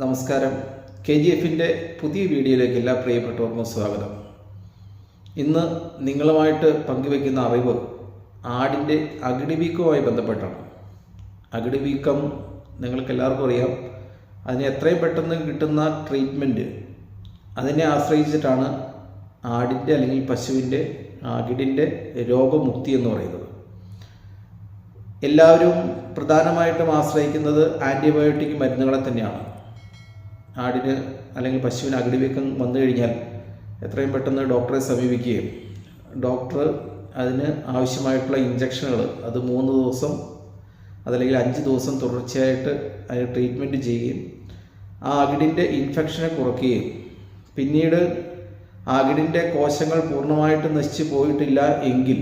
നമസ്കാരം. K G എഫിന്റെ പുതിയ വീഡിയോയിലേക്ക് എല്ലാ പ്രിയപ്പെട്ടവർക്കും സ്വാഗതം. ഇന്ന് നിങ്ങളുമായിട്ട് പങ്കുവെക്കുന്ന അറിവ് ആടിന്റെ അകിടി വീക്കവുമായി ബന്ധപ്പെട്ടാണ്. അകിടി വീക്കം നിങ്ങൾക്ക് എല്ലാവർക്കും അറിയാം. അതിന് എത്രയും പെട്ടെന്ന് കിട്ടുന്ന ട്രീറ്റ്മെന്റ് അതിനെ ആശ്രയിച്ചിട്ടാണ് ആടിന്റെ അല്ലെങ്കിൽ പശുവിന്റെ അകിടിന്റെ രോഗമുക്തി എന്ന് പറയുന്നത്. എല്ലാവരും പ്രധാനമായിട്ടും ആശ്രയിക്കുന്നത് ആന്റിബയോട്ടിക് മരുന്നുകളെ തന്നെയാണ്. ആടിന് അല്ലെങ്കിൽ പശുവിന് അകിടിവീക്കം വന്നു കഴിഞ്ഞാൽ എത്രയും പെട്ടെന്ന് ഡോക്ടറെ സമീപിക്കുകയും ഡോക്ടർ അതിന് ആവശ്യമായിട്ടുള്ള ഇഞ്ചക്ഷനുകൾ അത് മൂന്ന് ദിവസം അതല്ലെങ്കിൽ അഞ്ച് ദിവസം തുടർച്ചയായിട്ട് അതിന് ട്രീറ്റ്മെന്റ് ചെയ്യുകയും ആ അകിടിന്റെ ഇൻഫെക്ഷനെ കുറയ്ക്കുകയും. പിന്നീട് അകിടിന്റെ കോശങ്ങൾ പൂർണമായിട്ട് നശിച്ചു പോയിട്ടില്ല എങ്കിൽ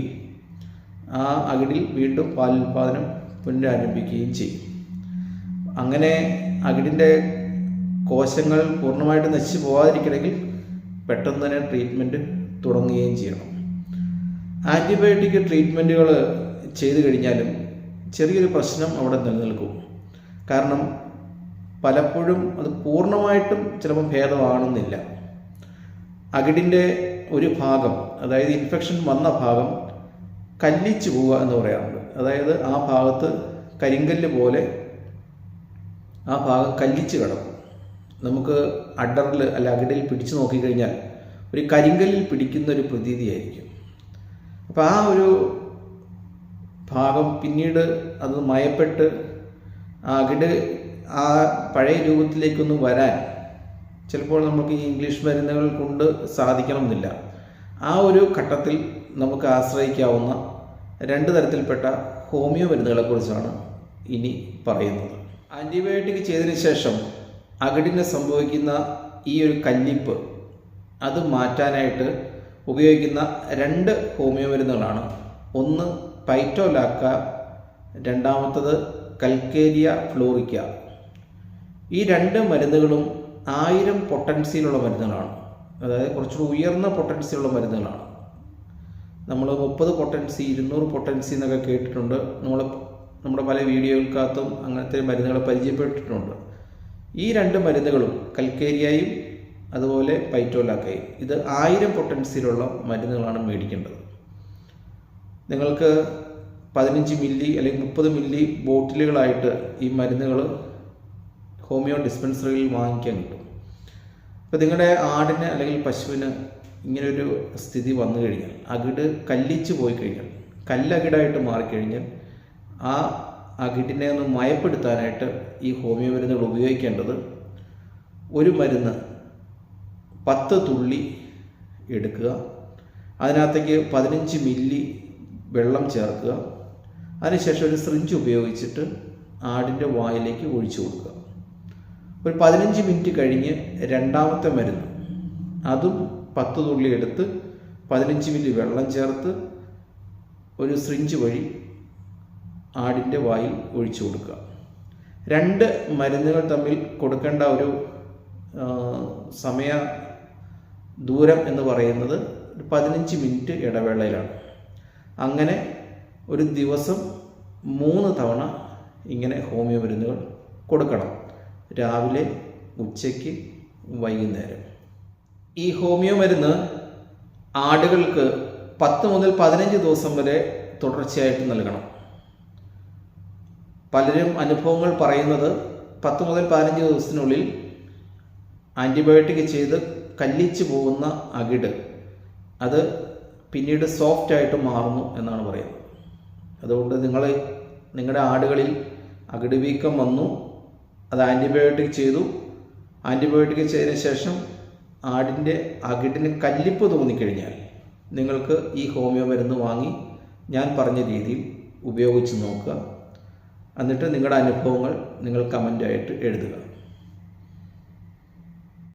ആ അകിടിൽ വീണ്ടും പാലുൽപാദനം പുനരാരംഭിക്കുകയും ചെയ്യും. അങ്ങനെ അകിടിന്റെ കോശങ്ങൾ പൂർണമായിട്ട് നശിച്ചു പോകാതിരിക്കണമെങ്കിൽ പെട്ടെന്ന് തന്നെ ട്രീറ്റ്മെന്റ് തുടങ്ങുകയും ചെയ്യണം. ആന്റിബയോട്ടിക് ട്രീറ്റ്മെന്റുകൾ ചെയ്തു കഴിഞ്ഞാലും ചെറിയൊരു പ്രശ്നം അവിടെ നിലനിൽക്കും. കാരണം പലപ്പോഴും അത് പൂർണമായിട്ടും ചിലപ്പോൾ ഭേദമാണെന്നില്ല. അകിടിന്റെ ഒരു ഭാഗം അതായത് ഇൻഫെക്ഷൻ വന്ന ഭാഗം കല്ലിച്ചു പോവുക എന്ന് പറയാറുണ്ട്. അതായത് ആ ഭാഗത്ത് കരിങ്കല്ല് പോലെ ആ ഭാഗം കല്ലിച്ച് കിടക്കും. നമുക്ക് അഡറിൽ അല്ല അകിടിൽ പിടിച്ചു നോക്കിക്കഴിഞ്ഞാൽ ഒരു കരിങ്കലിൽ പിടിക്കുന്ന ഒരു പ്രതീതിയായിരിക്കും. അപ്പോൾ ആ ഒരു ഭാഗം പിന്നീട് അത് മയപ്പെട്ട് അകിട് ആ പഴയ രൂപത്തിലേക്കൊന്ന് വരാൻ ചിലപ്പോൾ നമുക്ക് ഈ ഇംഗ്ലീഷ് മരുന്നുകൾ കൊണ്ട് സാധിക്കണമെന്നില്ല. ആ ഒരു ഘട്ടത്തിൽ നമുക്ക് ആശ്രയിക്കാവുന്ന രണ്ട് തരത്തിൽപ്പെട്ട ഹോമിയോ മരുന്നുകളെക്കുറിച്ചാണ് ഇനി പറയുന്നത്. ആന്റിബയോട്ടിക് ചെയ്തതിന് ശേഷം അകിടിന് സംഭവിക്കുന്ന ഈ ഒരു കല്ലിപ്പ് അത് മാറ്റാനായിട്ട് ഉപയോഗിക്കുന്ന രണ്ട് ഹോമിയോ മരുന്നുകളാണ് ഒന്ന് പൈറ്റോലാക്ക രണ്ടാമത്തത് കൽക്കേരിയ ഫ്ലോറിക്ക. ഈ രണ്ട് മരുന്നുകളും ആയിരം പൊട്ടൻസിയിലുള്ള മരുന്നുകളാണ്. അതായത് കുറച്ചുകൂടി ഉയർന്ന പൊട്ടൻസിയുള്ള മരുന്നുകളാണ്. നമ്മൾ മുപ്പത് പൊട്ടൻസി ഇരുന്നൂറ് പൊട്ടൻസി എന്നൊക്കെ കേട്ടിട്ടുണ്ട്. നമ്മൾ നമ്മുടെ പല വീഡിയോകൾക്കകത്തും അങ്ങനത്തെ മരുന്നുകളെ പരിചയപ്പെട്ടിട്ടുണ്ട്. ഈ രണ്ട് മരുന്നുകളും കൽക്കേരിയായും അതുപോലെ പൈറ്റോലാക്കയും. ഇത് ആയിരം പൊട്ടൻസിയിലുള്ള മരുന്നുകളാണ് മേടിക്കേണ്ടത്. നിങ്ങൾക്ക് പതിനഞ്ച് മില്ലി അല്ലെങ്കിൽ മുപ്പത് മില്ലി ബോട്ടിലുകളായിട്ട് ഈ മരുന്നുകൾ ഹോമിയോ ഡിസ്പെൻസറിയിൽ വാങ്ങിക്കാൻ കിട്ടും. ഇപ്പം നിങ്ങളുടെ ആടിന് അല്ലെങ്കിൽ പശുവിന് ഇങ്ങനൊരു സ്ഥിതി വന്നു കഴിഞ്ഞാൽ അകിട് കല്ലിച്ച് പോയി കഴിഞ്ഞാൽ കല്ലകിടായിട്ട് മാറിക്കഴിഞ്ഞാൽ ആ അകിടിനെ ഒന്ന് മയപ്പെടുത്താനായിട്ട് ഈ ഹോമിയോ മരുന്നുകൾ ഉപയോഗിക്കേണ്ടത് ഒരു മരുന്ന് പത്ത് തുള്ളി എടുക്കുക. അതിനകത്തേക്ക് പതിനഞ്ച് മില്ലി വെള്ളം ചേർക്കുക. അതിനുശേഷം ഒരു സ്രിഞ്ച് ഉപയോഗിച്ചിട്ട് ആടിന്റെ വായിലേക്ക് ഒഴിച്ചു കൊടുക്കുക. ഒരു പതിനഞ്ച് മിനിറ്റ് കഴിഞ്ഞ് രണ്ടാമത്തെ മരുന്ന്. അതും പത്ത് തുള്ളി എടുത്ത് പതിനഞ്ച് മില്ലി വെള്ളം ചേർത്ത് ഒരു സ്രിഞ്ച് വഴി ആടിന്റെ വായിൽ ഒഴിച്ചു കൊടുക്കുക. രണ്ട് മരുന്നുകൾ തമ്മിൽ കൊടുക്കേണ്ട ഒരു സമയ ദൂരം എന്ന് പറയുന്നത് പതിനഞ്ച് മിനിറ്റ് ഇടവേളയിലാണ്. അങ്ങനെ ഒരു ദിവസം മൂന്ന് തവണ ഇങ്ങനെ ഹോമിയോ മരുന്നുകൾ കൊടുക്കണം. രാവിലെ ഉച്ചയ്ക്ക് വൈകുന്നേരം. ഈ ഹോമിയോ മരുന്ന് ആടുകൾക്ക് പത്ത് മുതൽ പതിനഞ്ച് ദിവസം വരെ തുടർച്ചയായിട്ട് നൽകണം. പലരും അനുഭവങ്ങൾ പറയുന്നത് പത്ത് മുതൽ പതിനഞ്ച് ദിവസത്തിനുള്ളിൽ ആന്റിബയോട്ടിക് ചെയ്ത് കല്ലിച്ചു പോകുന്ന അകിട്. അത് പിന്നീട് സോഫ്റ്റ് ആയിട്ട് മാറുന്നു എന്നാണ് പറയുന്നത്. അതുകൊണ്ട് നിങ്ങൾ നിങ്ങളുടെ ആടുകളിൽ അകിട് വീക്കം വന്നു അത് ആന്റിബയോട്ടിക് ചെയ്തു. ആന്റിബയോട്ടിക് ചെയ്തതിന് ശേഷം ആടിന്റെ അകിടിന് കല്ലിപ്പ് തോന്നിക്കഴിഞ്ഞാൽ നിങ്ങൾക്ക് ഈ ഹോമിയോ മരുന്ന് വാങ്ങി ഞാൻ പറഞ്ഞ രീതിയിൽ ഉപയോഗിച്ച് നോക്കുക. എന്നിട്ട് നിങ്ങളുടെ അനുഭവങ്ങൾ നിങ്ങൾ കമന്റായിട്ട് എഴുതുക.